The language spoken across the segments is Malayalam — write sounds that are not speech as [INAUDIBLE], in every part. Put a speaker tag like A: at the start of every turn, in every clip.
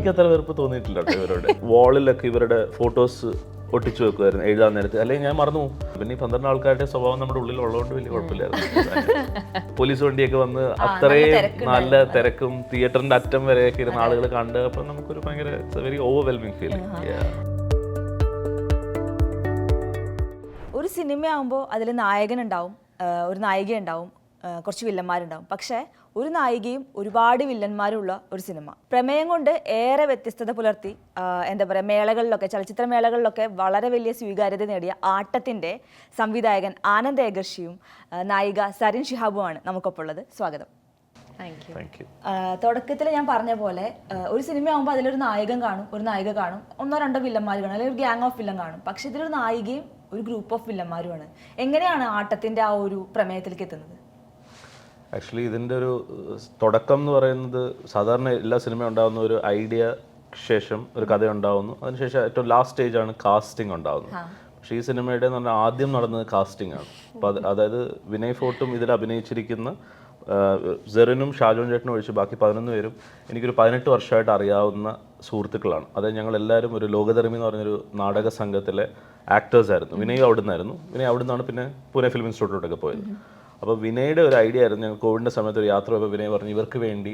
A: എനിക്ക് അത്ര വെറുപ്പ് തോന്നിയിട്ടില്ല കേട്ടോ ഇവരോട്. വാളിലൊക്കെ ഇവരുടെ ഫോട്ടോസ് ഒട്ടിച്ചു വെക്കുമായിരുന്നു എഴുതാൻ നേരത്ത്. അല്ലെങ്കിൽ ഞാൻ മറന്നു പോകും. പിന്നെ ഈ പന്ത്രണ്ട് ആൾക്കാരുടെ സ്വഭാവം നമ്മുടെ ഉള്ളിൽ ഉള്ളതുകൊണ്ട് വലിയ കുഴപ്പമില്ലായിരുന്നു. പോലീസ് വണ്ടിയൊക്കെ വന്ന് അത്രയും നല്ല തിരക്കും തിയേറ്ററിന്റെ അറ്റം വരെയൊക്കെ ഇരുന്ന ആളുകൾ കണ്ട് അപ്പം നമുക്കൊരു ഭയങ്കര വെരി ഓവർവെൽമിങ് ഫീലിംഗ്
B: ഒരു സിനിമയാകുമ്പോൾ അതിൽ നായകനുണ്ടാവും ഒരു നായിക ഉണ്ടാവും കുറച്ച് വില്ലന്മാരുണ്ടാവും. പക്ഷേ ഒരു നായികയും ഒരുപാട് വില്ലന്മാരുള്ള ഒരു സിനിമ. പ്രമേയം കൊണ്ട് ഏറെ വ്യത്യസ്തത പുലർത്തി എന്താ പറയുക മേളകളിലൊക്കെ ചലച്ചിത്ര മേളകളിലൊക്കെ വളരെ വലിയ സ്വീകാര്യത നേടിയ ആട്ടത്തിന്റെ സംവിധായകൻ ആനന്ദ് ഏകർഷിയും നായിക സരിൻ ഷിഹാബുമാണ് നമുക്കൊപ്പം ഉള്ളത് സ്വാഗതം
C: താങ്ക് യു
A: താങ്ക് യു
B: തുടക്കത്തിൽ ഞാൻ പറഞ്ഞ പോലെ ഒരു സിനിമയാകുമ്പോൾ അതിലൊരു നായകൻ കാണും ഒരു നായിക കാണും ഒന്നോ രണ്ടോ വില്ലന്മാർ കാണും അല്ലെങ്കിൽ ഒരു ഗ്യാങ് ഓഫ് വില്ലൻ കാണും. പക്ഷെ ഇതിലൊരു നായികയും ഒരു ഗ്രൂപ്പ് ഓഫ് വില്ലന്മാരുമാണ് എങ്ങനെയാണ് ആട്ടത്തിന്റെ ആ ഒരു പ്രമേയത്തിലേക്ക് എത്തുന്നത്?
A: ആക്ച്വലി ഇതിന്റെ ഒരു തുടക്കം എന്ന് പറയുന്നത് സാധാരണ എല്ലാ സിനിമയും ഉണ്ടാകുന്ന ഒരു ഐഡിയ ശേഷം ഒരു കഥ ഉണ്ടാവുന്നു. അതിനുശേഷം ഏറ്റവും ലാസ്റ്റ് സ്റ്റേജ് ആണ് കാസ്റ്റിംഗ് ഉണ്ടാവുന്നത്. പക്ഷേ ഈ സിനിമയുടെ എന്ന് പറഞ്ഞാൽ ആദ്യം നടന്നത് കാസ്റ്റിംഗ് ആണ്. അപ്പോൾ അതായത് വിനയ് ഫോർട്ടും ഇതിൽ അഭിനയിച്ചിരിക്കുന്ന സെറിനും ഷാജോൺ ചേട്ടനും ഒഴിച്ച് ബാക്കി പതിനൊന്ന് പേരും എനിക്കൊരു പതിനെട്ട് വർഷമായിട്ട് അറിയാവുന്ന സുഹൃത്തുക്കളാണ്. അതായത് ഞങ്ങൾ എല്ലാവരും ഒരു ലോകധർമ്മി എന്ന് പറഞ്ഞൊരു നാടക സംഘത്തിലെ ആക്ടേഴ്സ് ആയിരുന്നു. വിനയ് അവിടെ നിന്നായിരുന്നു വിനയ് അവിടെ നിന്നാണ് പിന്നെ പൂനെ ഫിലിം ഇൻസ്റ്റിറ്റ്യൂട്ടിലോട്ടൊക്കെ പോയത്. അപ്പോൾ വിനയുടെ ഒരു ഐഡിയ ആയിരുന്നു. ഞങ്ങൾ കോവിഡിന്റെ സമയത്ത് ഒരു യാത്ര പോയപ്പോൾ വിനയ് പറഞ്ഞു ഇവർക്ക് വേണ്ടി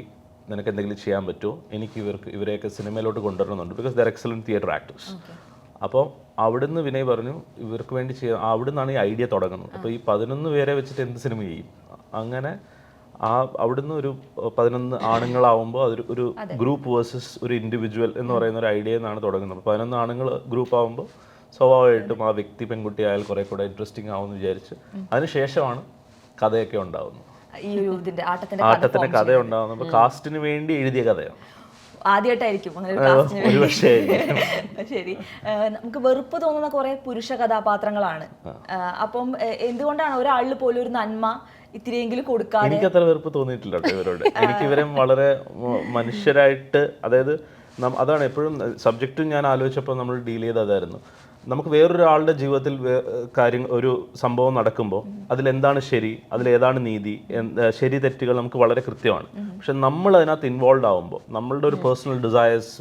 A: നിനക്ക് എന്തെങ്കിലും ചെയ്യാൻ പറ്റുമോ? എനിക്ക് ഇവർക്ക് ഇവരെയൊക്കെ സിനിമയിലോട്ട് കൊണ്ടുവരണമെന്നുണ്ട്. Because they're excellent theatre actors അപ്പോൾ അവിടുന്ന് വിനയ് പറഞ്ഞു ഇവർക്ക് വേണ്ടി ചെയ്യാം അവിടുന്നാണ് ഈ ഐഡിയ തുടങ്ങുന്നത്. അപ്പോൾ ഈ പതിനൊന്ന് പേരെ വെച്ചിട്ട് എന്ത് സിനിമ ചെയ്യും? അങ്ങനെ ആ അവിടുന്ന് ഒരു പതിനൊന്ന് ആണുങ്ങളാവുമ്പോൾ അതൊരു ഒരു ഗ്രൂപ്പ് വേഴ്സസ് ഒരു ഇൻഡിവിജ്വൽ എന്ന് പറയുന്ന ഒരു ഐഡിയ എന്നാണ് തുടങ്ങുന്നത്. അപ്പോൾ പതിനൊന്ന് ആണുങ്ങൾ ഗ്രൂപ്പ് ആവുമ്പോൾ സ്വാഭാവികമായിട്ടും ആ വ്യക്തി പെൺകുട്ടി ആയാൽ കുറെ കൂടെ ഇൻട്രസ്റ്റിംഗ് ആവുമെന്ന് വിചാരിച്ച് അതിനുശേഷമാണ് കഥയൊക്കെ ഉണ്ടാവുന്നു.
B: ഈ ഇതിന്റെ ആട്ടത്തിന്റെ കഥ
A: ആട്ടത്തിന്റെ കഥ ഉണ്ടാവുന്നത് അപ്പോൾ കാസ്റ്റിന് വേണ്ടി എഴുതിയ കഥയാണ്
B: ആദ്യമായിട്ടായിരിക്കും അങ്ങനെ ഒരു കാസ്റ്റിന് [LAUGHS] ശരി. നമുക്ക് വെറുപ്പ് തോന്നുന്ന കുറെ പുരുഷ കഥാപാത്രങ്ങളാണ്. അപ്പം എന്തുകൊണ്ടാണ് ഒരാളിൽ പോലും ഒരു നന്മ ഇത്തിരിയെങ്കിലും കൊടുക്കാതെ?
A: എനിക്ക് അത്ര വെറുപ്പ് തോന്നിയിട്ടില്ല ഇവരോട്. എനിക്ക് ഇവരെ വളരെ മനുഷ്യരായിട്ട് അതായത് അതാണ് എപ്പോഴും സബ്ജക്റ്റും ഞാൻ ആലോചിച്ചപ്പോൾ നമ്മൾ ഡീൽ ചെയ്ത് അതായിരുന്നു നമുക്ക് വേറൊരാളുടെ ജീവിതത്തിൽ കാര്യം ഒരു സംഭവം നടക്കുമ്പോൾ അതിലെന്താണ് ശരി? അതിലേതാണ് നീതി? ശരി തെറ്റുകൾ നമുക്ക് വളരെ കൃത്യമാണ്. പക്ഷെ നമ്മൾ അതിനകത്ത് ഇൻവോൾവ് ആവുമ്പോൾ നമ്മളുടെ ഒരു പേഴ്സണൽ ഡിസയേഴ്സ്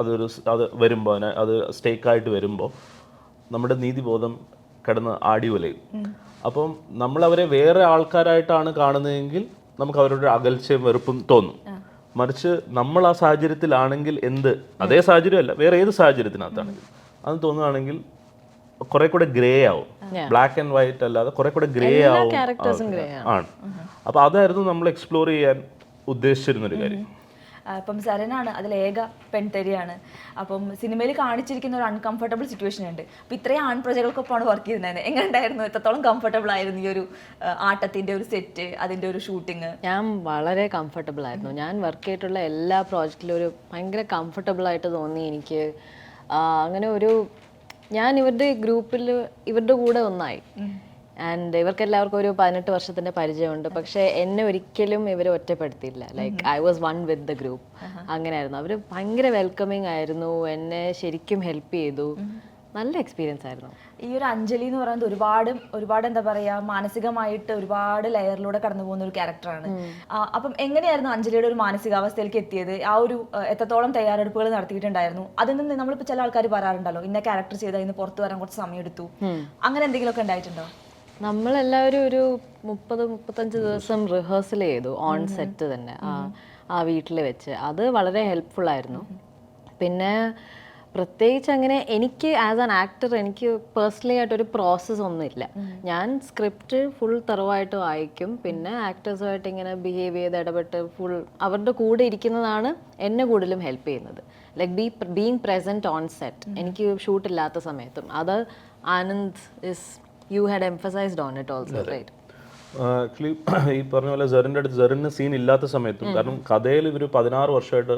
A: അതൊരു അത് വരുമ്പോൾ അതിനെ അത് സ്റ്റേക്കായിട്ട് വരുമ്പോൾ നമ്മുടെ നീതിബോധം കിടന്ന് ആടി ഉലയും. അപ്പം നമ്മൾ അവരെ വേറെ ആൾക്കാരായിട്ടാണ് കാണുന്നതെങ്കിൽ നമുക്ക് അവരുടെ അകൽച്ചയും വെറുപ്പും തോന്നും. മറിച്ച് നമ്മൾ ആ സാഹചര്യത്തിലാണെങ്കിൽ എന്ത്? അതേ സാഹചര്യമല്ല വേറെ ഏത് സാഹചര്യത്തിനകത്താണെങ്കിൽ അത് തോന്നുകയാണെങ്കിൽ കുറെ കൂടെ ഗ്രേ ആവും. ബ്ലാക്ക് ആൻഡ് വൈറ്റ് അല്ലാതെ കുറെ കൂടെ ഗ്രേ ആവും ആണ്. അപ്പൊ അതായിരുന്നു നമ്മൾ എക്സ്പ്ലോർ ചെയ്യാൻ ഉദ്ദേശിച്ചിരുന്നൊരു കാര്യം.
B: അപ്പം സരനാണ് അതിൽ ഏക പെൺതരിയാണ്. അപ്പം സിനിമയിൽ കാണിച്ചിരിക്കുന്ന ഒരു അൺകംഫർട്ടബിൾ സിറ്റുവേഷൻ ഉണ്ട്. അപ്പം ഇത്രയും ആൺപ്രജകൾക്കൊപ്പമാണ് വർക്ക് ചെയ്യുന്നത്. എങ്ങനെ ഉണ്ടായിരുന്നു എത്രത്തോളം കംഫർട്ടബിൾ ആയിരുന്നു ഈ ഒരു ആട്ടത്തിന്റെ ആട്ടത്തിന്റെ ഒരു സെറ്റ് അതിന്റെ ഒരു ഷൂട്ടിങ്
C: ഞാൻ വളരെ കംഫർട്ടബിൾ ആയിരുന്നു. ഞാൻ വർക്ക് ചെയ്തിട്ടുള്ള എല്ലാ പ്രോജക്റ്റിലും ഒരു ഭയങ്കര കംഫർട്ടബിൾ ആയിട്ട് തോന്നി എനിക്ക്. അങ്ങനെ ഒരു ഞാൻ ഇവരുടെ ഗ്രൂപ്പിൽ ഇവരുടെ കൂടെ ഒന്നായി. ആൻഡ് ഇവർക്ക് എല്ലാവർക്കും ഒരു പതിനെട്ട് വർഷത്തിന്റെ പരിചയമുണ്ട്. പക്ഷെ എന്നെ ഒരിക്കലും ഇവർ ഒറ്റപ്പെടുത്തിയില്ല. Like I was one with the group അങ്ങനെയായിരുന്നു. അവർ ഭയങ്കര വെൽക്കമിങ് ആയിരുന്നു. എന്നെ ശരിക്കും ഹെൽപ്പ് ചെയ്തു. നല്ല എക്സ്പീരിയൻസ് ആയിരുന്നു.
B: ഈ ഒരു അഞ്ജലി എന്ന് പറയുന്നത് ഒരുപാട് ഒരുപാട് എന്താ പറയാ മാനസികമായിട്ട് ഒരുപാട് ലെയറിലൂടെ കടന്നു പോകുന്ന ഒരു ക്യാരക്ടറാണ് അപ്പം എങ്ങനെയായിരുന്നു അഞ്ജലിയുടെ ഒരു മാനസികാവസ്ഥയിലേക്ക് എത്തിയത്? ആ ഒരു എത്രത്തോളം തയ്യാറെടുപ്പുകൾ നടത്തിയിട്ടുണ്ടായിരുന്നു? അതിൽ നിന്ന് നമ്മളിപ്പോൾ ചില ആൾക്കാർ പറയാറുണ്ടല്ലോ ഇന്ന ക്യാരക്ടർ ചെയ്ത് അതിന് പുറത്തു വരാൻ കുറച്ച് സമയം എടുത്തു അങ്ങനെ എന്തെങ്കിലുമൊക്കെ ഉണ്ടായിട്ടുണ്ടോ?
C: നമ്മളെല്ലാവരും ഒരു മുപ്പത് മുപ്പത്തഞ്ച് ദിവസം റിഹേഴ്സൽ ചെയ്തു ഓൺ സെറ്റ് തന്നെ. ആ വീട്ടിൽ വെച്ച്. അത് വളരെ ഹെൽപ്ഫുൾ ആയിരുന്നു. പിന്നെ പ്രത്യേകിച്ച് അങ്ങനെ എനിക്ക് ആസ് ആൻ ആക്ടർ എനിക്ക് പേഴ്സണലി ആയിട്ട് ഒരു പ്രോസസ്സ് ഒന്നുമില്ല. ഞാൻ സ്ക്രിപ്റ്റ് ഫുൾ തെറവായിട്ട് വായിക്കും. പിന്നെ ആക്ടേഴ്സുമായിട്ട് ഇങ്ങനെ ബിഹേവ് ചെയ്ത് ഇടപെട്ട് ഫുൾ അവരുടെ കൂടെ ഇരിക്കുന്നതാണ് എന്നെ കൂടുതലും ഹെൽപ്പ് ചെയ്യുന്നത്. Like be being present on set എനിക്ക് ഷൂട്ട് ഇല്ലാത്ത സമയത്തും. അത് Anand is you had emphasised on it also right
A: actually ഈ പറഞ്ഞ പോലെ സെറിന്റെ അടുത്ത് സെറിന് സീൻ ഇല്ലാത്ത സമയത്തും കാരണം കഥയിൽ ഇവർ പതിനാറ് വർഷമായിട്ട്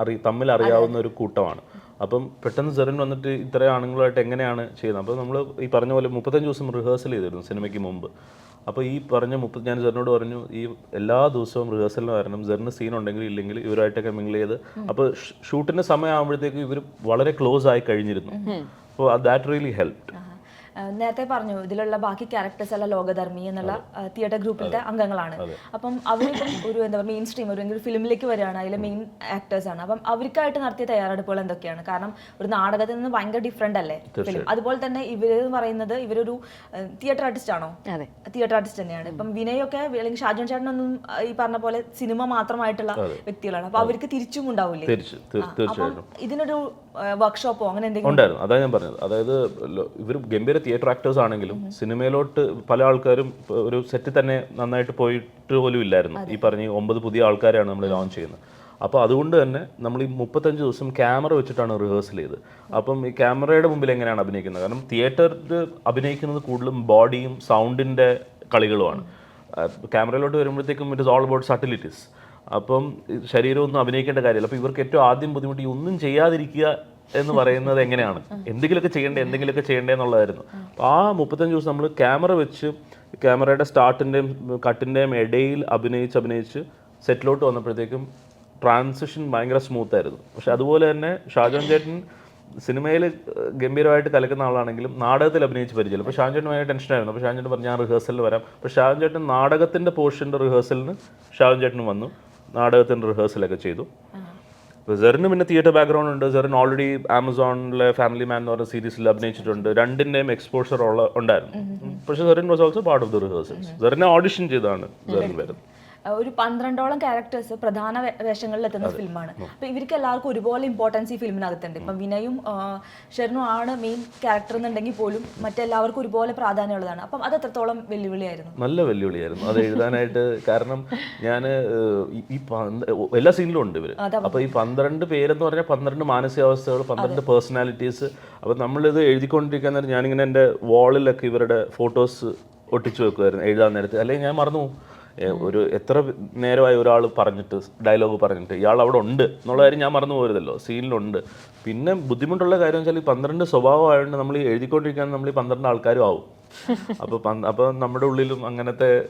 A: അറി തമ്മിൽ അറിയാവുന്ന ഒരു കൂട്ടമാണ്. അപ്പം പെട്ടെന്ന് സെറിൻ വന്നിട്ട് ഇത്ര ആണുങ്ങളായിട്ട് എങ്ങനെയാണ് ചെയ്യുന്നത്? അപ്പോൾ നമ്മൾ ഈ പറഞ്ഞ പോലെ മുപ്പത്തഞ്ച് ദിവസം റിഹേഴ്സൽ ചെയ്തിരുന്നു സിനിമയ്ക്ക് മുമ്പ്. അപ്പോൾ ഈ പറഞ്ഞ മുപ്പത് ഞാൻ സെറിനോട് പറഞ്ഞു ഈ എല്ലാ ദിവസവും റിഹേഴ്സലിന് വരണം. സെറിന് സീൻ ഉണ്ടെങ്കിൽ ഇല്ലെങ്കിൽ ഇവരായിട്ടൊക്കെ മിങ്കിൾ ചെയ്ത്. അപ്പോൾ ഷൂട്ടിന്റെ സമയമാകുമ്പോഴത്തേക്ക് ഇവർ വളരെ ക്ലോസ് ആയി കഴിഞ്ഞിരുന്നു. അപ്പോൾ ദാറ്റ് റിയലി ഹെൽപ്പ്
B: ആ, നേരത്തെ പറഞ്ഞു ഇതിലുള്ള ബാക്കി ക്യാരക്ടേഴ്സ് എല്ലാം ലോകധർമ്മി എന്നുള്ള തിയേറ്റർ ഗ്രൂപ്പിന്റെ അംഗങ്ങളാണ്. അപ്പം അവരിപ്പം ഒരു എന്താ പറയുക മെയിൻ സ്ട്രീം ഒരു ഫിലിമിലേക്ക് വരികയാണ്. അതിലെ മെയിൻ ആക്ടേഴ്സ് ആണ്. അപ്പം അവർക്കായിട്ട് നടത്തിയ തയ്യാറെടുപ്പുകൾ എന്തൊക്കെയാണ്? കാരണം ഒരു നാടകത്തിൽ നിന്ന് ഭയങ്കര ഡിഫറെന്റ് അല്ലേ ഫിലിം അതുപോലെ തന്നെ ഇവർ എന്ന് പറയുന്നത് ഇവരൊരു തിയേറ്റർ ആർട്ടിസ്റ്റ് ആണോ?
C: അതെ.
B: തിയേറ്റർ ആർട്ടിസ്റ്റ് തന്നെയാണ്. ഇപ്പം വിനയൊക്കെ അല്ലെങ്കിൽ ഷാജൻ ചേട്ടനൊന്നും ഈ പറഞ്ഞ പോലെ സിനിമ മാത്രമായിട്ടുള്ള വ്യക്തികളാണ്. അപ്പൊ അവർക്ക് തിരിച്ചും ഉണ്ടാവില്ലേ? ഇതിനൊരു വർക്ക്ഷോപ്പോ അങ്ങനെ എന്തെങ്കിലും?
A: ഉണ്ടായിരുന്നു. അതാണ് ഞാൻ പറഞ്ഞത്. അതായത് ഇവർ ഗംഭീര തിയേറ്റർ ആക്ടേഴ്സ് ആണെങ്കിലും സിനിമയിലോട്ട് പല ആൾക്കാരും ഒരു സെറ്റിൽ തന്നെ നന്നായിട്ട് പോയിട്ട് പോലും ഇല്ലായിരുന്നു. ഈ പറഞ്ഞ ഒമ്പത് പുതിയ ആൾക്കാരെയാണ് നമ്മൾ ലോഞ്ച് ചെയ്യുന്നത്. അപ്പോൾ അതുകൊണ്ട് തന്നെ നമ്മൾ ഈ മുപ്പത്തഞ്ച് ദിവസം ക്യാമറ വെച്ചിട്ടാണ് റിഹേഴ്സൽ ചെയ്ത് അപ്പം ഈ ക്യാമറയുടെ മുമ്പിൽ എങ്ങനെയാണ് അഭിനയിക്കുന്നത്? കാരണം തിയേറ്ററിൽ അഭിനയിക്കുന്നത് കൂടുതലും ബോഡിയും സൗണ്ടിന്റെ കളികളുമാണ്. ക്യാമറയിലോട്ട് വരുമ്പോഴത്തേക്കും it is all about subtleties അപ്പം ശരീരമൊന്നും അഭിനയിക്കേണ്ട കാര്യമില്ല. അപ്പോൾ ഇവർക്ക് ഏറ്റവും ആദ്യം ബുദ്ധിമുട്ട് ഈ ഒന്നും ചെയ്യാതിരിക്കുക എന്ന് പറയുന്നത് എങ്ങനെയാണ്? എന്തെങ്കിലുമൊക്കെ ചെയ്യേണ്ടേ എന്തെങ്കിലുമൊക്കെ ചെയ്യേണ്ടേ എന്നുള്ളതായിരുന്നു. അപ്പോൾ ആ മുപ്പത്തഞ്ച് ദിവസം നമ്മൾ ക്യാമറ വെച്ച് ക്യാമറയുടെ സ്റ്റാർട്ടിന്റെയും കട്ടിന്റെയും ഇടയിൽ അഭിനയിച്ച് അഭിനയിച്ച് സെറ്റിലോട്ട് വന്നപ്പോഴത്തേക്കും ട്രാൻസിഷൻ ഭയങ്കര സ്മൂത്ത് ആയിരുന്നു. പക്ഷെ അതുപോലെ തന്നെ ഷാജോൻ ചേട്ടൻ സിനിമയിൽ ഗംഭീരമായിട്ട് കലക്കുന്ന ആളാണെങ്കിലും നാടകത്തിൽ അഭിനയിച്ച് പരിചയമില്ല. അപ്പോൾ ഷാജൻ ഭയങ്കര ടെൻഷനായിരുന്നു അപ്പോൾ ഷാജൻ പറഞ്ഞു ഞാൻ റിഹേഴ്സലിൽ വരാം. അപ്പോൾ ഷാജൻ ചേട്ടൻ നാടകത്തിന്റെ പോർഷന്റെ റിഹേഴ്സലിന് ഷാജൻ ചേട്ടൻ വന്നു. നാടകത്തിന്റെ റിഹേഴ്സലൊക്കെ ചെയ്തു. അപ്പോൾ സെറിന് പിന്നെ തിയേറ്റർ ബാക്ക്ഗ്രൗണ്ട് ഉണ്ട്. സെറിൻ ഓൾറെഡി ആമസോണിലെ ഫാമിലി മാൻ എന്ന് പറഞ്ഞ സീരീസിൽ അഭിനയിച്ചിട്ടുണ്ട്. രണ്ടിന്റെയും എക്സ്പോഷർ ഉള്ള ഉണ്ടായിരുന്നു. പക്ഷേ Zarin was also part of the rehearsals സെറിനെ audition ചെയ്താണ് സെറിൻ വരുന്നത്.
B: ഒരു പന്ത്രണ്ടോളം ക്യാരക്ടേഴ്സ് പ്രധാന വേഷങ്ങളിൽ എത്തുന്ന ഫിലിമാണ് അപ്പൊ ഇവർക്ക് എല്ലാവർക്കും ഒരുപോലെ ഇമ്പോർട്ടൻസ് ഈ ഫിലിമിനകത്തുണ്ട് ഇപ്പം വിനയും ഷെറിനും ആണ് മെയിൻ ക്യാരക്ടർ എന്നുണ്ടെങ്കിൽ പോലും മറ്റെല്ലാവർക്കും ഒരുപോലെ പ്രാധാന്യമുള്ളതാണ്. അപ്പം അത് എത്രത്തോളം വെല്ലുവിളിയായിരുന്നു?
A: നല്ല വെല്ലുവിളിയായിരുന്നു. അത് എഴുതാനായിട്ട് [LAUGHS] കാരണം ഞാൻ ഈ എല്ലാ സീനിലും ഉണ്ട് ഇവർ. അപ്പൊ ഈ പന്ത്രണ്ട് പേരെന്ന് പറഞ്ഞാൽ പന്ത്രണ്ട് മാനസികാവസ്ഥകൾ പന്ത്രണ്ട് പേഴ്സണാലിറ്റീസ് അപ്പൊ നമ്മളിത് എഴുതിക്കൊണ്ടിരിക്കാൻ നേരം ഞാനിങ്ങനെ എന്റെ വാളിലൊക്കെ ഇവരുടെ ഫോട്ടോസ് ഒട്ടിച്ചു വെക്കുമായിരുന്നു എഴുതാൻ നേരത്ത്. അല്ലെങ്കിൽ ഞാൻ മറന്നു പോകും. ഒരു എത്ര നേരമായി ഒരാൾ പറഞ്ഞിട്ട് ഡയലോഗ് പറഞ്ഞിട്ട് ഇയാൾ അവിടെ ഉണ്ട് എന്നുള്ള കാര്യം ഞാൻ മറന്നു പോരുതല്ലോ. സീനിലുണ്ട്. പിന്നെ ബുദ്ധിമുട്ടുള്ള കാര്യം വെച്ചാൽ ഈ പന്ത്രണ്ട് സ്വഭാവമായതുകൊണ്ട് നമ്മൾ എഴുതിക്കൊണ്ടിരിക്കാൻ നമ്മൾ ഈ പന്ത്രണ്ട് ആൾക്കാരും ആവും. അപ്പോൾ അപ്പോൾ നമ്മുടെ ഉള്ളിലും അങ്ങനത്തെ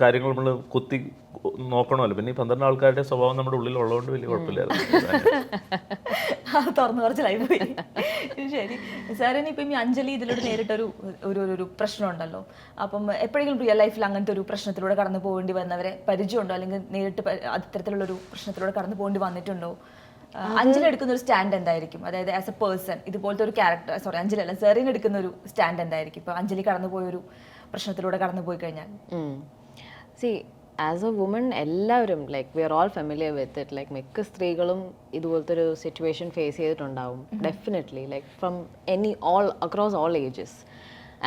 A: കാര്യങ്ങൾ നമ്മൾ കുത്തി നോക്കണമല്ലോ. പിന്നെ ഈ പന്ത്രണ്ട് ആൾക്കാരുടെ സ്വഭാവം നമ്മുടെ ഉള്ളിൽ ഉള്ളതുകൊണ്ട് വലിയ കുഴപ്പമില്ലായിരുന്നു
B: തുറന്നു കുറച്ചിലായി പോയി. ശരി. സാറിന് ഇപ്പം ഈ അഞ്ജലി ഇതിലൂടെ നേരിട്ടൊരു ഒരു ഒരു- പ്രശ്നമുണ്ടല്ലോ. അപ്പം എപ്പോഴെങ്കിലും റിയൽ ലൈഫിൽ അങ്ങനത്തെ ഒരു പ്രശ്നത്തിലൂടെ കടന്നു പോകേണ്ടി വന്നവരെ പരിചയമുണ്ടോ? അല്ലെങ്കിൽ നേരിട്ട് പ- അത്തരത്തിലുള്ള ഒരു പ്രശ്നത്തിലൂടെ കടന്നു പോകേണ്ടി വന്നിട്ടുണ്ടോ? എടുക്കുന്ന ഒരു സ്റ്റാൻഡ് എന്തായിരിക്കും? അതായത് ആസ് എ പേഴ്സൺ ഇതുപോലത്തെ ഒരു ക്യാരക്ടർ സോറി അഞ്ജലി അല്ല സെറിന് എടുക്കുന്ന ഒരു സ്റ്റാൻഡ് എന്തായിരിക്കും? ഇപ്പൊ അഞ്ജലി കടന്നുപോയൊരു ഒരു പ്രശ്നത്തിലൂടെ കടന്നു പോയി കഴിഞ്ഞാൽ
C: സി ആസ് എ വുമൺ എല്ലാവരും like we are all familiar with it like മിക്ക സ്ത്രീകളും ഇതുപോലത്തെ ഒരു സിറ്റുവേഷൻ ഫേസ് ചെയ്തിട്ടുണ്ടാവും definitely like from any all across all ages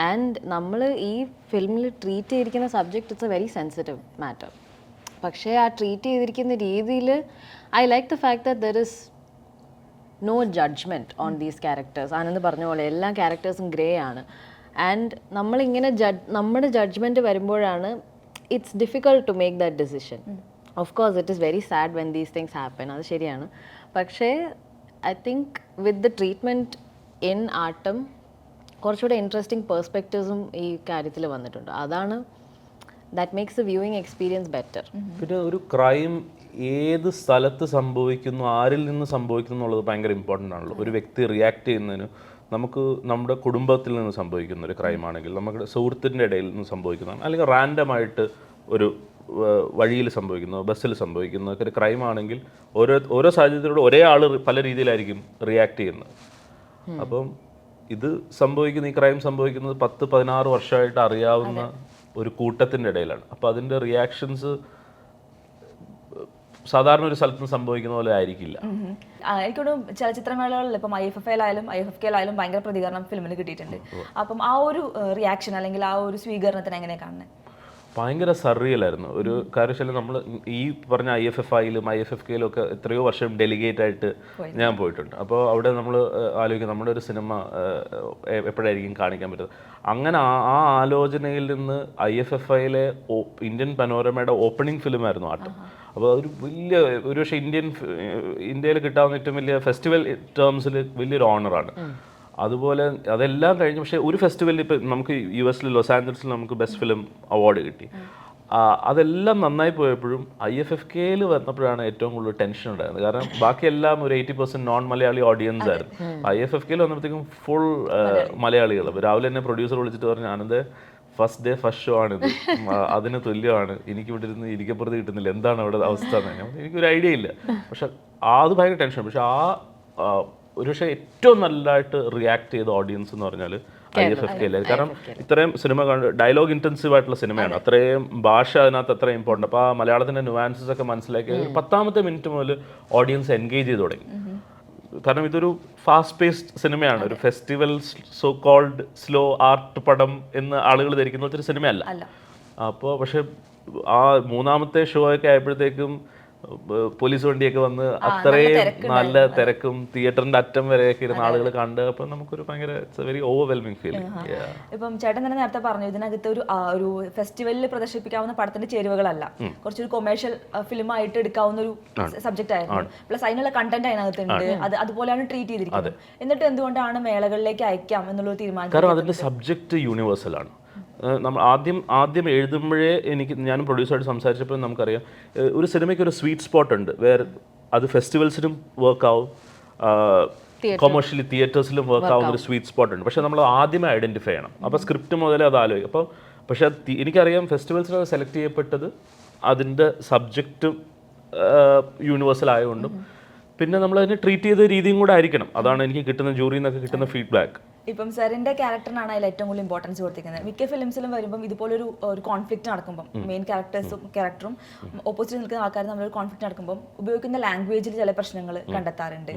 C: and നമ്മൾ ഈ ഫിലിമിൽ ട്രീറ്റ് ചെയ്തിരിക്കുന്ന subject it's a very sensitive matter പക്ഷേ ആ ട്രീറ്റ് ചെയ്തിരിക്കുന്ന രീതിയിൽ I like the fact that there is no judgement on these characters Anand പറഞ്ഞ പോലെ എല്ലാ ക്യാരക്ടേഴ്സും ഗ്രേ ആണ്. ആൻഡ് നമ്മളിങ്ങനെ ജഡ് നമ്മുടെ ജഡ്ജ്മെന്റ് വരുമ്പോഴാണ് it's difficult to make that decision of course it is very sad when these things happen അത് ശരിയാണ്. പക്ഷേ I think with the treatment in Aattam കുറച്ചുകൂടെ ഇൻട്രസ്റ്റിംഗ് പേഴ്സ്പെക്റ്റീവ്സും ഈ കാര്യത്തിൽ വന്നിട്ടുണ്ട്. അതാണ് that makes a viewing experience better
A: പിന്നെ ഒരു ക്രൈം ഏത് സ്ഥലത്ത് സംഭവിക്കുന്നു ആരിൽ നിന്ന് സംഭവിക്കുന്നു എന്നുള്ളത് ഭയങ്കര ഇമ്പോർട്ടന്റ് ആണല്ലോ. ഒരു വ്യക്തി റിയാക്ട് ചെയ്യുന്നതിന് നമുക്ക് നമ്മുടെ കുടുംബത്തിൽ നിന്ന് സംഭവിക്കുന്ന ഒരു ക്രൈം ആണെങ്കിൽ നമ്മുടെ സുഹൃത്തിന്റെ ഇടയിൽ നിന്ന് സംഭവിക്കുന്നതാണ് അല്ലെങ്കിൽ റാൻഡമായിട്ട് ഒരു വഴിയിൽ സംഭവിക്കുന്നു ബസ്സിൽ സംഭവിക്കുന്നു ഒക്കെ ഒരു ക്രൈം ആണെങ്കിൽ ഓരോ ഓരോ സാഹചര്യത്തിലൂടെ ഒരേ ആൾ പല രീതിയിലായിരിക്കും റിയാക്ട് ചെയ്യുന്നത്. അപ്പം ഇത് സംഭവിക്കുന്ന ഈ ക്രൈം സംഭവിക്കുന്നത് പത്ത് പതിനാറ് വർഷമായിട്ട് അറിയാവുന്ന ഒരു കൂട്ടത്തിന്റെ ഇടയിലാണ്. അപ്പോൾ അതിന്റെ റിയാക്ഷൻസ് സാധാരണ ഒരു സ്ഥലത്ത് സംഭവിക്കുന്ന പോലെ ആയിരിക്കില്ല.
B: ആ, എനിക്കൊരു ചലച്ചിത്രമേളകളിൽ ഇപ്പം ഐ എഫ് എഫ് എയിലായാലും ഐ എഫ് എഫ് കെയിലായാലും ഭയങ്കര പ്രതികരണം ഫിലിമിന് കിട്ടിയിട്ടുണ്ട്. അപ്പം ആ ഒരു റിയാക്ഷൻ അല്ലെങ്കിൽ ആ ഒരു സ്വീകരണത്തിന് എങ്ങനെയാണ് കാണുന്നത്?
A: ഭയങ്കര സർറിയലായിരുന്നു ഒരു കാര്യശാല നമ്മൾ ഈ പറഞ്ഞ ഐ എഫ് എഫ് ഐയിലും ഐ എഫ് എഫ് കെയിലും ഒക്കെ എത്രയോ വർഷം ഡെലിഗേറ്റ് ആയിട്ട് ഞാൻ പോയിട്ടുണ്ട്. അപ്പോൾ അവിടെ നമ്മൾ ആലോചിക്കും. നമ്മുടെ ഒരു സിനിമ എപ്പോഴായിരിക്കും കാണിക്കാൻ പറ്റുന്നത്? അങ്ങനെ ആ ആ ആലോചനയിൽ നിന്ന് ഐ എഫ് എഫ് ഐയിലെ ഇന്ത്യൻ പനോരമയുടെ ഓപ്പണിംഗ് ഫിലിമായിരുന്നു ആട്ടം. അപ്പോൾ അതൊരു വലിയ ഒരു പക്ഷേ ഇന്ത്യൻ ഇന്ത്യയിൽ കിട്ടാവുന്ന ഏറ്റവും വലിയ ഫെസ്റ്റിവൽ ടേംസിൽ വലിയൊരു ഓണറാണ് അതുപോലെ അതെല്ലാം കഴിഞ്ഞു പക്ഷേ ഒരു ഫെസ്റ്റിവലിൽ ഇപ്പം നമുക്ക് യു എസിൽ ലോസ് ആഞ്ചൽസിൽ നമുക്ക് ബെസ്റ്റ് ഫിലിം അവാർഡ് കിട്ടി. അതെല്ലാം നന്നായി പോയപ്പോഴും ഐ എഫ് എഫ് കെയിൽ വന്നപ്പോഴാണ് ഏറ്റവും കൂടുതൽ ടെൻഷൻ ഉണ്ടായിരുന്നത്. കാരണം ബാക്കിയെല്ലാം ഒരു eighty percent non Malayali audience ആയിരുന്നു. ഐ എഫ് എഫ് കെയിൽ വന്നപ്പോഴത്തേക്കും ഫുൾ മലയാളികൾ. രാവിലെ തന്നെ പ്രൊഡ്യൂസർ വിളിച്ചിട്ട് പറഞ്ഞു Anand first day first show ആണിത് അതിന് തുല്യമാണ്. എനിക്ക് ഇവിടെ ഇരുന്ന് ഇരിക്കപ്പുറത്ത് കിട്ടുന്നില്ല. എന്താണ് അവിടെ അവസ്ഥ? എന്ന്. എനിക്കൊരു ഐഡിയ ഇല്ല. പക്ഷെ അത് ഭയങ്കര ടെൻഷൻ പക്ഷെ ആ ആ, ഒരു പക്ഷേ ഏറ്റവും നല്ലതായിട്ട് റിയാക്ട് ചെയ്ത ഓഡിയൻസ് എന്ന് പറഞ്ഞാൽ ഐ എഫ് എഫ് കെയിലെ കാരണം ഇത്രയും സിനിമ കണ്ട് ഡയലോഗ് ഇന്റൻസീവ് ആയിട്ടുള്ള സിനിമയാണ് അത്രയും ഭാഷ അതിനകത്ത് അത്രയും ഇമ്പോർട്ടന്റ് അപ്പോൾ ആ മലയാളത്തിന്റെ നുവാൻസസ് ഒക്കെ മനസ്സിലാക്കി ഒരു പത്താമത്തെ മിനിറ്റ് മുതൽ ഓഡിയൻസ് എൻഗേജ് ചെയ്ത് തുടങ്ങി. കാരണം ഇതൊരു ഫാസ്റ്റ് പേസ്ഡ് സിനിമയാണ് ഒരു festival so called slow art പടം എന്ന് ആളുകൾ ധരിക്കുന്ന ഒരു സിനിമയല്ല അപ്പോൾ പക്ഷേ ആ മൂന്നാമത്തെ ഷോ ഒക്കെ ആയപ്പോഴത്തേക്കും പോലീസ് വണ്ടിയൊക്കെ വന്ന് അത്രയും നല്ല തിരക്കും തിയേറ്ററിന്റെ അറ്റം വരെയൊക്കെ ഇരുന്ന ആളുകൾ കണ്ട് അപ്പൊ നമുക്കൊരു ഭയങ്കര വെരി ഓവർവെൽമിംഗ് ഫീലിംഗ്
B: ഇപ്പം ചേട്ടൻ തന്നെ നേരത്തെ പറഞ്ഞു ഇതിനകത്ത് ഒരു ഒരു ഫെസ്റ്റിവലിൽ പ്രദർശിപ്പിക്കാവുന്ന പടത്തിന്റെ ചേരുവകളല്ല. കുറച്ചൊരു കൊമേഴ്ഷ്യൽ ഫിലിം ആയിട്ട് എടുക്കാവുന്ന ഒരു സബ്ജക്റ്റ് ആയിരുന്നു. പ്ലസ് അതിനുള്ള കണ്ടന്റ് അതിനകത്തുണ്ട് അത് അതുപോലെയാണ് ട്രീറ്റ് ചെയ്തിരിക്കുന്നത്. എന്നിട്ട് എന്തുകൊണ്ടാണ് മേളകളിലേക്ക് അയക്കാം എന്നുള്ള തീരുമാനം
A: കാരണം അതിന്റെ സബ്ജക്ട് യൂണിവേഴ്സൽ ആണ്. നമ്മൾ ആദ്യം ആദ്യം എഴുതുമ്പോഴേ എനിക്ക് ഞാനും പ്രൊഡ്യൂസറായിട്ട് സംസാരിച്ചപ്പോൾ നമുക്കറിയാം. ഒരു സിനിമയ്ക്ക് ഒരു സ്വീറ്റ് സ്പോട്ട് ഉണ്ട് വേർ അത് ഫെസ്റ്റിവൽസിനും വർക്ക് ആവും കൊമേഴ്ഷ്യലി തിയേറ്റേഴ്സിലും വർക്ക് ആവുന്ന ഒരു സ്വീറ്റ് സ്പോട്ട് ഉണ്ട്. പക്ഷേ നമ്മൾ ആദ്യമേ ഐഡന്റിഫൈ ചെയ്യണം. അപ്പോൾ സ്ക്രിപ്റ്റ് മുതലേ അത് ആലോചിക്കും. അപ്പോൾ പക്ഷേ എനിക്കറിയാം ഫെസ്റ്റിവൽസിൽ അത് സെലക്ട് ചെയ്യപ്പെട്ടത് അതിന്റെ സബ്ജക്റ്റ് യൂണിവേഴ്സൽ ആയതുകൊണ്ടും പിന്നെ നമ്മൾ അതിനെ ട്രീറ്റ് ചെയ്ത രീതിയും കൂടെ ആയിരിക്കണം. അതാണ് എനിക്ക് കിട്ടുന്ന ജൂറിയിൽ നിന്നൊക്കെ കിട്ടുന്ന ഫീഡ്ബാക്ക്
B: ഇപ്പം സാറിന്റെ ക്യാരക്ടറിനാണ് അതിൽ ഏറ്റവും കൂടുതൽ ഇമ്പോർട്ടൻസ് കൊടുത്തിരിക്കുന്നത്. മിക്ക ഫിലിംസിലും വരുമ്പം ഇതുപോലൊരു ഒരു കോൺഫ്ലിക്റ്റ് നടക്കുമ്പോൾ മെയിൻ ക്യാരക്ടേഴ്സും ക്യാരക്ടറും ഓപ്പോസിറ്റ് നിൽക്കുന്ന ആൾക്കാരും ഒരു കോൺഫ്ലിക്റ്റ് നടക്കുമ്പോൾ ഉപയോഗിക്കുന്ന ലാംഗ്വേജിൽ ചില പ്രശ്നങ്ങൾ കണ്ടെത്താറുണ്ട്.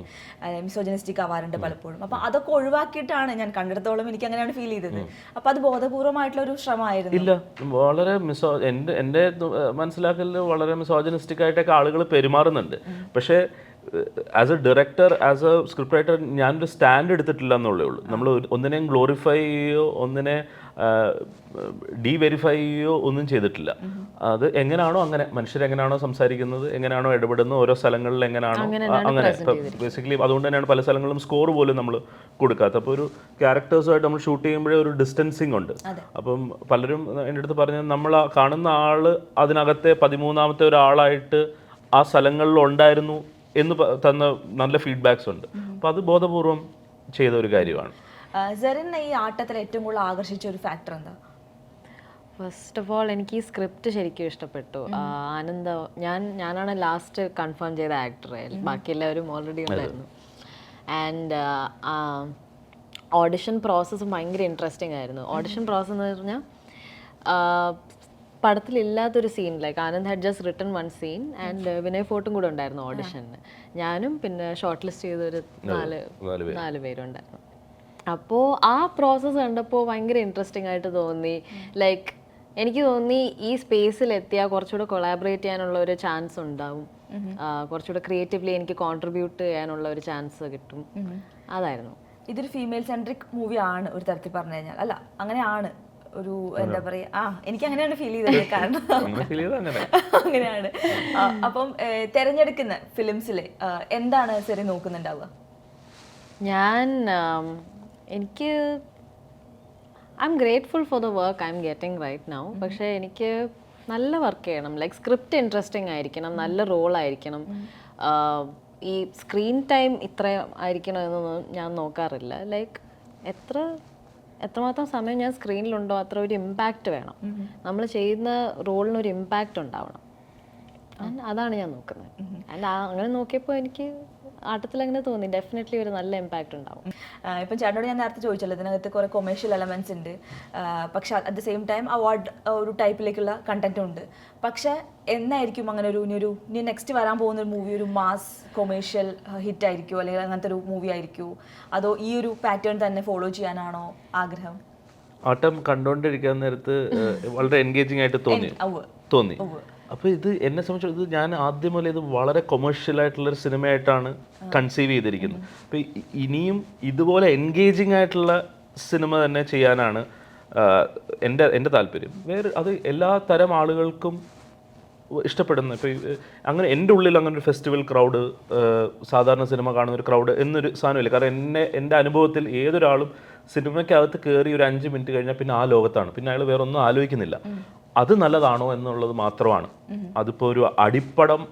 B: മിസോജനിസ്റ്റിക് ആവാറുണ്ട് പലപ്പോഴും. അപ്പം അതൊക്കെ ഒഴിവാക്കിയിട്ടാണ് ഞാൻ കണ്ടിടത്തോളം എനിക്ക് അങ്ങനെയാണ് ഫീൽ ചെയ്തത്. അപ്പം അത് ബോധപൂർവമായിട്ടുള്ള ഒരു ശ്രമമായിരുന്നു.
A: ഇല്ല. വളരെ മിസോ എന്റെ എന്റെ മനസ്സിലാക്കലിൽ വളരെ മിസോജനിസ്റ്റിക് ആയിട്ടൊക്കെ ആളുകൾ പെരുമാറുന്നുണ്ട്. പക്ഷേ as a director as a script writer ഞാനൊരു സ്റ്റാൻഡ് എടുത്തിട്ടില്ല എന്നുള്ളേ ഉള്ളൂ നമ്മൾ ഒന്നിനെയും ഗ്ലോറിഫൈ ചെയ്യുകയോ ഒന്നിനെ ഡീവെരിഫൈ ചെയ്യുകയോ ഒന്നും ചെയ്തിട്ടില്ല. അത് എങ്ങനെയാണോ അങ്ങനെ മനുഷ്യരെങ്ങനെയാണോ സംസാരിക്കുന്നത് എങ്ങനെയാണോ ഇടപെടുന്നത് ഓരോ സ്ഥലങ്ങളിൽ എങ്ങനെയാണോ അങ്ങനെ ബേസിക്കലി അതുകൊണ്ട് തന്നെയാണ് പല സ്ഥലങ്ങളിലും സ്കോർ പോലും നമ്മൾ കൊടുക്കാത്ത അപ്പോൾ ഒരു ക്യാരക്ടേഴ്സുമായിട്ട് നമ്മൾ ഷൂട്ട് ചെയ്യുമ്പോഴേ ഒരു ഡിസ്റ്റൻസിങ് ഉണ്ട്. അപ്പം പലരും എന്റെ അടുത്ത് പറഞ്ഞ നമ്മൾ കാണുന്ന ആൾ അതിനകത്തെ പതിമൂന്നാമത്തെ ഒരാളായിട്ട് ആ സ്ഥലങ്ങളിൽ ഉണ്ടായിരുന്നു എന്ന് തന്ന നല്ല ഫീഡ്ബാക്സ് ഉണ്ട്. അപ്പോൾ അത് ബോധപൂർവം ചെയ്ത ഒരു കാര്യമാണ്.
B: സെറിനെ ഈ ആട്ടത്തിൽ ഏറ്റവും കൂടുതൽ ആകർഷിച്ച ഒരു ഫാക്ടർ എന്താ?
C: ഫസ്റ്റ് ഓഫ് ഓൾ എനിക്ക് ഈ സ്ക്രിപ്റ്റ് ശരിക്കും ഇഷ്ടപ്പെട്ടു. ആനന്ദ ഞാൻ ഞാനാണ് ലാസ്റ്റ് കൺഫേം ചെയ്ത ആക്ടർ ബാക്കി എല്ലാവരും ഓൾറെഡി ഉണ്ടായിരുന്നു. ആൻഡ് ഓഡിഷൻ പ്രോസസ്സ് ഭയങ്കര ഇൻട്രസ്റ്റിംഗ് ആയിരുന്നു. ഓഡിഷൻ പ്രോസസ്സ് എന്ന് പറഞ്ഞാൽ പടത്തിലില്ലാത്തൊരു scene like Anand had just written one scene and Vinay ഫോർട്ടും കൂടെ ഉണ്ടായിരുന്നു ഓഡിഷന് ഞാനും പിന്നെ ഷോർട്ട് ലിസ്റ്റ് ചെയ്തൊരു നാല്
A: നാല്
C: പേരുണ്ടായിരുന്നു. അപ്പോൾ ആ പ്രോസസ്സ് കണ്ടപ്പോൾ ഭയങ്കര ഇൻട്രസ്റ്റിംഗ് ആയിട്ട് തോന്നി. ലൈക്ക് എനിക്ക് തോന്നി ഈ സ്പേസിൽ എത്തിയാൽ കുറച്ചുകൂടെ കൊളാബറേറ്റ് ചെയ്യാനുള്ള ഒരു ചാൻസ് ഉണ്ടാവും. കുറച്ചുകൂടെ ക്രിയേറ്റീവ്ലി എനിക്ക് കോൺട്രിബ്യൂട്ട് ചെയ്യാനുള്ള ഒരു ചാൻസ് കിട്ടും. അതായിരുന്നു.
B: ഇതൊരു ഫീമെയിൽ സെൻട്രിക് മൂവി ആണ് ഒരു തരത്തിൽ പറഞ്ഞു കഴിഞ്ഞാൽ. അല്ല അങ്ങനെയാണ്. ഒരു എന്താ പറയാ ആ എനിക്ക് [LAUGHS] [LAUGHS] അങ്ങനെയാണ് ഫീൽ ചെയ്തത് കാരണം
A: അങ്ങനെ ഫീൽ ചെയ്തത്
B: അങ്ങനെയാണ്. അപ്പം തെരഞ്ഞെടുക്കുന്ന ഫിലിംസിൽ എന്താണ് സെറി നോക്കുന്നുണ്ടാവുക?
C: ഞാൻ എനിക്ക് I'm grateful for the work I'm getting right now പക്ഷേ എനിക്ക് നല്ല വർക്ക് ചെയ്യണം. ലൈക്ക് സ്ക്രിപ്റ്റ് ഇൻട്രസ്റ്റിംഗ് ആയിരിക്കണം. നല്ല റോൾ ആയിരിക്കണം. ഈ സ്ക്രീൻ ടൈം ഇത്ര ആയിരിക്കണം എന്നൊന്നും ഞാൻ നോക്കാറില്ല. ലൈക്ക് എത്ര എത്രമാത്രം സമയം ഞാൻ സ്ക്രീനിലുണ്ടോ അത്ര ഒരു ഇമ്പാക്റ്റ് വേണം. നമ്മൾ ചെയ്യുന്ന റോളിന് ഒരു ഇമ്പാക്റ്റ് ഉണ്ടാവണം. അതാണ് ഞാൻ നോക്കുന്നത്. അങ്ങനെ നോക്കിയപ്പോൾ എനിക്ക് ആട്ടത്തിൽ അങ്ങനെ തോന്നി. ഡെഫിനറ്റ്ലി ഒരു നല്ല ഇമ്പാക്റ്റ് ഉണ്ടാവും.
B: ഇപ്പം ചേട്ടനോട് ഞാൻ നേരത്തെ ചോദിച്ചല്ലോ ഇതിനകത്ത് കുറെ കൊമേഴ്ഷ്യൽ എലമെന്റ്സ് ഉണ്ട്. പക്ഷെ at the same time award ഒരു ടൈപ്പിലേക്കുള്ള കണ്ടന്റും ഉണ്ട്. പക്ഷെ എന്നായിരിക്കും അങ്ങനെ ഒരു ഇനി ഒരു ഇനി നെക്സ്റ്റ് വരാൻ പോകുന്ന ഒരു മൂവി ഒരു മാസ് കൊമേഴ്ഷ്യൽ ഹിറ്റ് ആയിരിക്കുമോ അല്ലെങ്കിൽ അങ്ങനത്തെ ഒരു മൂവി ആയിരിക്കുമോ അതോ ഈ ഒരു പാറ്റേൺ തന്നെ ഫോളോ ചെയ്യാനാണോ ആഗ്രഹം?
A: ആട്ടം കണ്ടുകൊണ്ടിരിക്കാൻ നേരത്ത് വളരെ എൻഗേജിങ് ആയിട്ട് തോന്നി. തോന്നി. അപ്പോൾ ഇത് എന്നെ സംബന്ധിച്ച് ഇത് ഞാൻ ആദ്യം മുതലേ ഇത് വളരെ കൊമേഴ്ഷ്യൽ ആയിട്ടുള്ള ഒരു സിനിമയായിട്ടാണ് കൺസീവ് ചെയ്തിരിക്കുന്നത്. അപ്പോൾ ഇനിയും ഇതുപോലെ എൻഗേജിങ് ആയിട്ടുള്ള സിനിമ തന്നെ ചെയ്യാനാണ് എന്റെ എന്റെ താല്പര്യം. വേറെ അത് എല്ലാ തരം ആളുകൾക്കും ഇഷ്ടപ്പെടുന്ന ഇപ്പോൾ അങ്ങനെ എന്റെ ഉള്ളിൽ അങ്ങനെ ഒരു ഫെസ്റ്റിവൽ ക്രൗഡ് സാധാരണ സിനിമ കാണുന്ന ഒരു ക്രൗഡ് എന്നൊരു സാധനമില്ല. കാരണം എന്നെ എന്റെ അനുഭവത്തിൽ ഏതൊരാളും സിനിമയ്ക്കകത്ത് കയറി ഒരു അഞ്ച് മിനിറ്റ് കഴിഞ്ഞാൽ പിന്നെ ആ ലോകത്താണ്. പിന്നെ അയാൾ വേറെ ഒന്നും ആലോചിക്കുന്നില്ല അത് നല്ലതാണോ എന്നുള്ളത് മാത്രമാണ്. അതിപ്പോൾ ഒരു അടിപ്പടം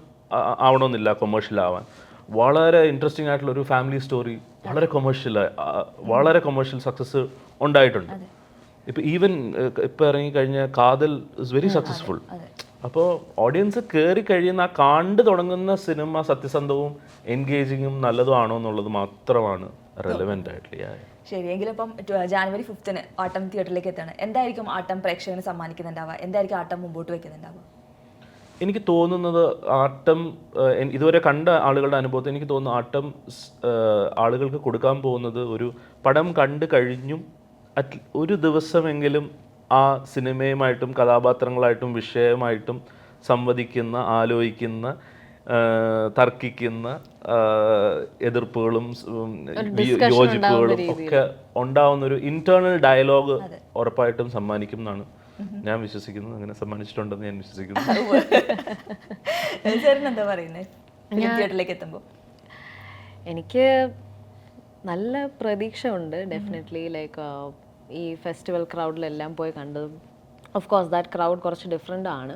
A: ആവണമെന്നില്ല കൊമേഴ്ഷ്യൽ ആവാൻ. വളരെ ഇൻട്രസ്റ്റിംഗ് ആയിട്ടുള്ള ഒരു ഫാമിലി സ്റ്റോറി വളരെ കൊമേഴ്ഷ്യൽ വളരെ കൊമേഴ്ഷ്യൽ സക്സസ് ഉണ്ടായിട്ടുണ്ട്. ഇപ്പം ഈവൻ ഇപ്പം ഇറങ്ങി കഴിഞ്ഞ കാതൽ ഇസ് വെരി സക്സസ്ഫുൾ അപ്പോൾ ഓഡിയൻസ് കയറി കഴിയുന്ന ആ കണ്ടു തുടങ്ങുന്ന സിനിമ സത്യസന്ധവും എൻഗേജിങ്ങും നല്ലതും ആണോ എന്നുള്ളത് മാത്രമാണ് റെലവെന്റ് ആയിട്ടുള്ള.
B: ശരി എങ്കിലും ഇപ്പം ജാനുവരി ഫിഫ്ത്തിന് ആട്ടം തിയേറ്ററിലേക്ക് എത്താണ് എന്തായിരിക്കും ആട്ടം പ്രേക്ഷകന് സമ്മാനിക്കുന്നുണ്ടാവുക? എന്തായിരിക്കും ആട്ടം മുമ്പോട്ട് വെക്കുന്നുണ്ടാവുക?
A: എനിക്ക് തോന്നുന്നത് ആട്ടം ഇതുവരെ കണ്ട ആളുകളുടെ അനുഭവത്തിൽ എനിക്ക് തോന്നുന്നു ആട്ടം ആളുകൾക്ക് കൊടുക്കാൻ പോകുന്നത് ഒരു പടം കണ്ടു കഴിഞ്ഞും ഒരു ദിവസമെങ്കിലും ആ സിനിമയുമായിട്ടും കഥാപാത്രങ്ങളായിട്ടും വിഷയമായിട്ടും സംവദിക്കുന്ന ആലോചിക്കുന്ന തർക്കിക്കുന്ന എതിർപ്പുകളും യോജിപ്പുകളും ഒക്കെ ഉണ്ടാവുന്ന ഒരു ഇന്റേണൽ ഡയലോഗ് ഉറപ്പായിട്ടും സമ്മാനിക്കും എന്നാണ് ഞാൻ വിശ്വസിക്കുന്നത്. അങ്ങനെ സമ്മാനിച്ചിട്ടുണ്ടെന്ന് ഞാൻ വിശ്വസിക്കുന്നു.
B: ചേട്ടൻ എന്താ പറയുന്നത് തിയേറ്ററിലേക്ക് എത്തുമ്പോൾ.
C: എനിക്ക് നല്ല പ്രതീക്ഷ ഉണ്ട് ഡെഫിനറ്റ്ലി ലൈക്ക് ഈ ഫെസ്റ്റിവൽ ക്രൗഡിലെല്ലാം പോയി കണ്ടതും ഓഫ് കോഴ്സ് ദാറ്റ് ക്രൗഡ് കുറച്ച് ഡിഫറെന്റ് ആണ്.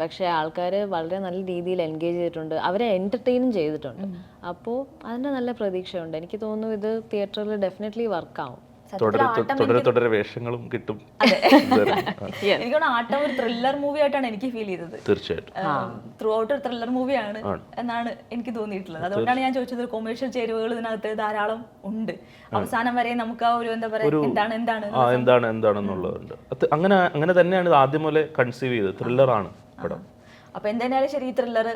C: പക്ഷേ ആൾക്കാർ വളരെ നല്ല രീതിയിൽ എൻഗേജ് ചെയ്തിട്ടുണ്ട്. അവരെ എന്റർടൈനും ചെയ്തിട്ടുണ്ട്. അപ്പോൾ അതിന്റെ നല്ല പ്രതീക്ഷയുണ്ട്. എനിക്ക് തോന്നുന്നു ഇത് തിയേറ്ററിൽ ഡെഫിനറ്റ്ലി വർക്കാവും
A: തുടരെ തുടരെ തുടരെ വേഷങ്ങളും കിട്ടും. [LAUGHS]
B: എനിക്ക് തോന്നുന്നു ആട്ടം ഒരു ത്രില്ലർ മൂവി ആയിട്ടാണ് എനിക്ക് ഫീൽ ചെയ്തത്.
A: തീർച്ചയായിട്ടും.
B: ത്രൂ ഔട്ട് ഒരു ത്രില്ലർ മൂവിയാണ് എന്നാണ് എനിക്ക് തോന്നിയിട്ടുള്ളത്. അതുകൊണ്ടാണ് ഞാൻ ചോദിച്ചത് കൊമേഴ്ഷ്യൽ ചേരുവകൾ ഇതിനകത്ത് ധാരാളം ഉണ്ട്. അവസാനം വരെ നമുക്ക് ആ ഒരു എന്താ പറയാ എന്താണ് എന്താണ്
A: ആ എന്താണ് എന്താണെന്നുള്ളതുണ്ട് അത് അങ്ങനെ അങ്ങനെ തന്നെയാണ് ഇത് ആദ്യം മുതലേ കൺസീവ് ചെയ്തത്. ത്രില്ലറാണ് പടം.
B: അപ്പൊ എന്തായാലും ശരി ഈ ത്രില്ലർ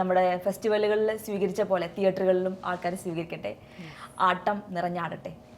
B: നമ്മുടെ ഫെസ്റ്റിവലുകളിൽ സ്വീകരിച്ച പോലെ തിയേറ്ററുകളിലും ആൾക്കാർ സ്വീകരിക്കട്ടെ. ആട്ടം നിറഞ്ഞാടട്ടെ.